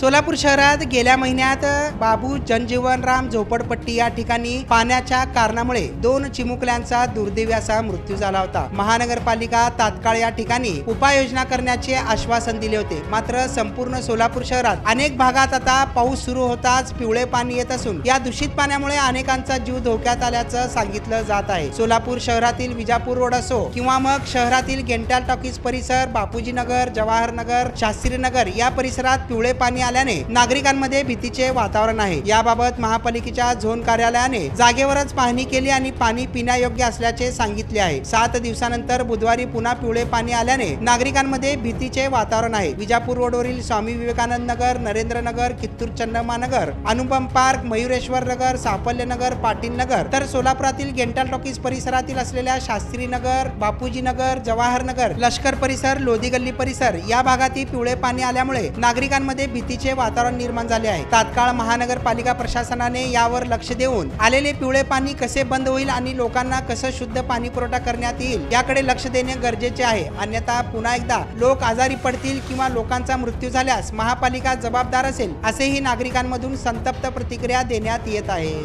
सोलापूर शहरात गेल्या महिन्यात बाबू जनजीवनराम झोपडपट्टी या ठिकाणी पाण्याच्या कारणामुळे दोन चिमुकल्यांचा दुर्दैवी असा मृत्यू झाला होता. महानगरपालिका तात्काळ या ठिकाणी उपाययोजना करण्याचे आश्वासन दिले होते. मात्र संपूर्ण सोलापूर शहरात अनेक भागात आता पाऊस सुरू होताच पिवळे पाणी येत असून या दूषित पाण्यामुळे अनेकांचा जीव धोक्यात आल्याचं सांगितलं जात आहे. सोलापूर शहरातील विजापूर रोड असो किंवा मग शहरातील गेंटाल टॉकीज परिसर बापूजी नगर जवाहर नगर शास्त्री नगर या परिसरात पिवळे पाणी आल्याने नागरिकांमध्ये भीतीचे वातावरण आहे. याबाबत महापालिकेच्या झोन कार्यालयाने जागेवरच पाहणी केली आणि पाणी पिण्यायोग्य असल्याचे सांगितले आहे. सात दिवसानंतर बुधवारी पुन्हा पिवळे पाणी आल्याने नागरिकांमध्ये भीतीचे वातावरण आहे. विजापूर रोडवरील स्वामी विवेकानंद नगर नरेंद्र नगर कित्तूर चन्नम्मा नगर अनुपम पार्क मयुरेश्वर नगर साफल्य नगर पाटील नगर तर सोलापुरातील गेंटाल टॉकीज परिसरातील असलेल्या शास्त्री नगर बापूजी नगर जवाहर नगर लष्कर परिसर लोधी गल्ली परिसर या भागातही पिवळे पाणी आल्यामुळे नागरिकांमध्ये भीती भीतीचे वातावरण निर्माण झाले आहे. तात्काळ महानगरपालिका प्रशासनाने यावर लक्ष देऊन आलेले पिवळे पाणी कसे बंद होईल आणि लोकांना कसं शुद्ध पाणी पुरवठा करण्यात येईल याकडे लक्ष देणे गरजेचे आहे. अन्यथा पुन्हा एकदा लोक आजारी पडतील किंवा लोकांचा मृत्यू झाल्यास महापालिका जबाबदार असेल असेही नागरिकांमधून संतप्त प्रतिक्रिया देण्यात येत आहे.